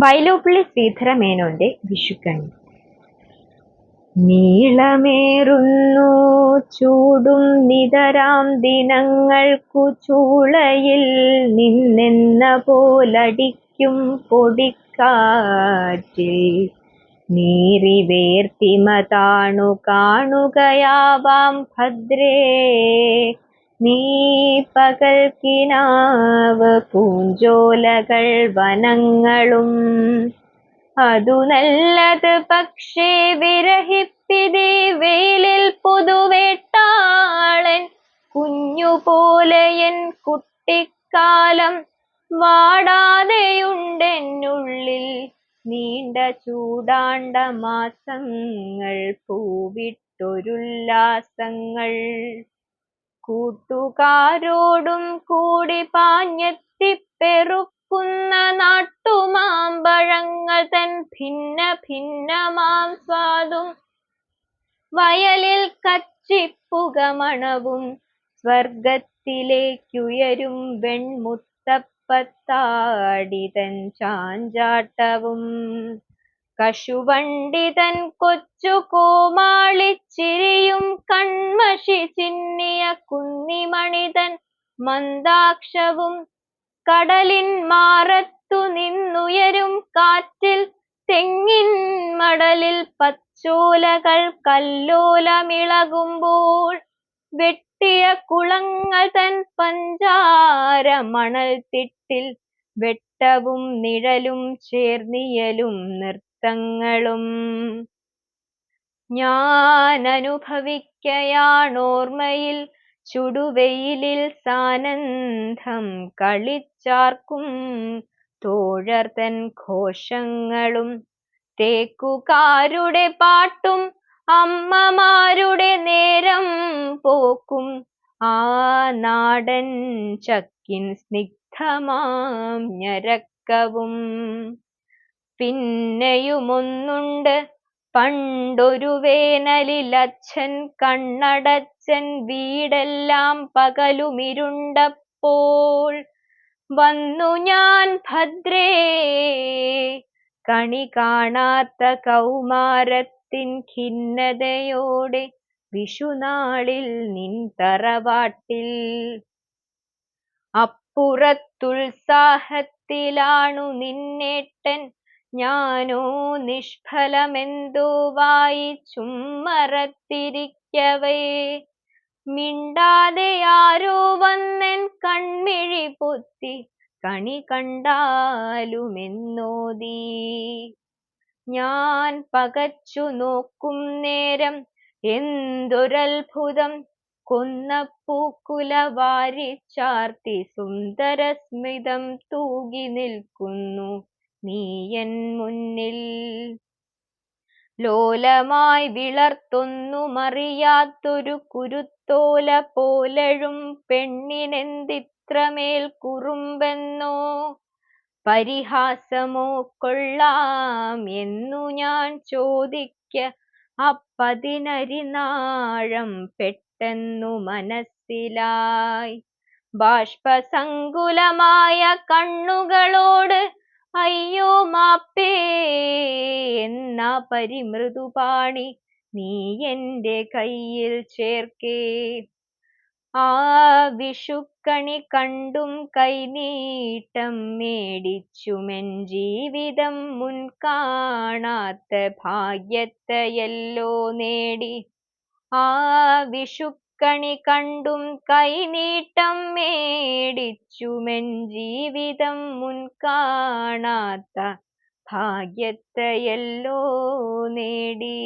വയലോപ്പള്ളി ശ്രീധര മേനോന്റെ വിഷുക്കണി. നീളമേറുന്നു ചൂടും നിതരാം ദിനങ്ങൾക്കു ചൂളയിൽ നിന്നെന്ന പോലടിക്കും പൊടിക്കാറ്റിൽ. നീറി കാണുകയാവാം ഭദ്രേ. നീ പകൽ കിനാവ് പൂഞ്ചോലകൾ വനങ്ങളും. അതു നല്ലത് പക്ഷേ വിരഹിപ്പിതി വെയിലിൽ പുതുവേട്ടാളൻ കുഞ്ഞുപോലെയൻ കുട്ടിക്കാലം വാടാതെയുണ്ടെന്നുള്ളിൽ നീണ്ട ചൂടാണ്ട മാസങ്ങൾ പൂവിട്ടൊരുല്ലാസങ്ങൾ. കൂട്ടുകാരോടും കൂടി പാഞ്ഞെത്തിപ്പെറുക്കുന്ന നാട്ടുമാമ്പഴങ്ങൾ തൻ ഭിന്ന ഭിന്നമാം സ്വാദും. വയലിൽ കച്ചിപ്പുക മണവും സ്വർഗത്തിലേക്കുയരും വെൺമുത്തപ്പത്താടിതൻ ചാഞ്ചാട്ടവും. കശുവണ്ടിതൻ കൊച്ചു കോമാളിച്ചിരിയും കൺമഷി ചിന്നിയ കുന്നിമണിതൻ മന്ദാക്ഷവും കടലിൻ മാറത്തു നിന്നുയരും കാറ്റിൽ തെങ്ങിൻ മടലിൽ പച്ചോലകൾ കല്ലോലമിളകുമ്പോൾ വെട്ടിയ കുളങ്ങൾ തൻ പഞ്ചാര മണൽ തിട്ടിൽ വെട്ടവും നിഴലും ചേർന്നിയലും നൃത്തങ്ങളും ഞാൻ അനുഭവിക്കയാണോർമ്മയിൽ ചുടുവെയിലിൽ സാനന്ദം കളിച്ചാർക്കും തോഴർതൻ ഘോഷങ്ങളും തേക്കുകാരുടെ പാട്ടും അമ്മമാരുടെ നേരം പോക്കും ആ നാടൻ ചക്കിൻ സ്നിഗ്ധമാം ഞരക്കവും പിന്നെയുമൊന്നുണ്ട്. പണ്ടൊരു വേനലിൽ അച്ഛൻ കണ്ണടച്ചൻ വീടെല്ലാം പകലുമിരുണ്ടപ്പോൾ വന്നു ഞാൻ ഭദ്രേ. കണി കാണാത്ത കൗമാരത്തിൻ ഖിന്നതയോടെ വിഷുനാളിൽ നിൻ തറവാട്ടിൽ. അപ്പുറത്തുത്സാഹത്തിലാണു നിന്നേട്ടൻ ഞാനോ നിഷ്ഫലമെന്തോ വായിച്ചുമ്മറത്തിരിക്കവേ മിണ്ടാതെ ആരോ വന്നെൻ കൺമിഴി പൊത്തി കണി കണ്ടാലുമെന്നോദീ ഞാൻ പകച്ചു നോക്കും നേരം എന്തൊരത്ഭുതം. കൊന്നപ്പൂക്കുല വാരിച്ചാർത്തി സുന്ദരസ്മിതം തൂകി നിൽക്കുന്നു. നീയൻ മുന്നിൽ. ലോലമായി വിളർത്തുന്നു മറിയാത്തൊരു കുരുത്തോല പോലഴും പെണ്ണിനെന്തിത്രമേൽ കുറുമ്പെന്നോ? പരിഹാസമോ കൊള്ളാം എന്നു ഞാൻ ചോദിക്ക അപ്പതിനരിനാഴം പെട്ടെന്നു മനസ്സിലായി. ബാഷ്പസങ്കുലമായ കണ്ണുകളോട് അയ്യോ മാപ്പേ എന്ന പരിമൃദുപാണി നീ എന്റെ കയ്യിൽ ചേർക്കേ. ആ വിഷുക്കണി കണ്ടും കൈനീട്ടം മേടിച്ചുമെൻ ജീവിതം മുൻകാണാത്ത ഭാഗ്യത്തെയല്ലോ നേടി. ആ വിഷുക്കണി കണ്ടും കൈനീട്ടം മേടിച്ചുമെൻ ജീവിതം മുൻ കാണാത്ത ഭാഗ്യത്തെയല്ലോ നേടി.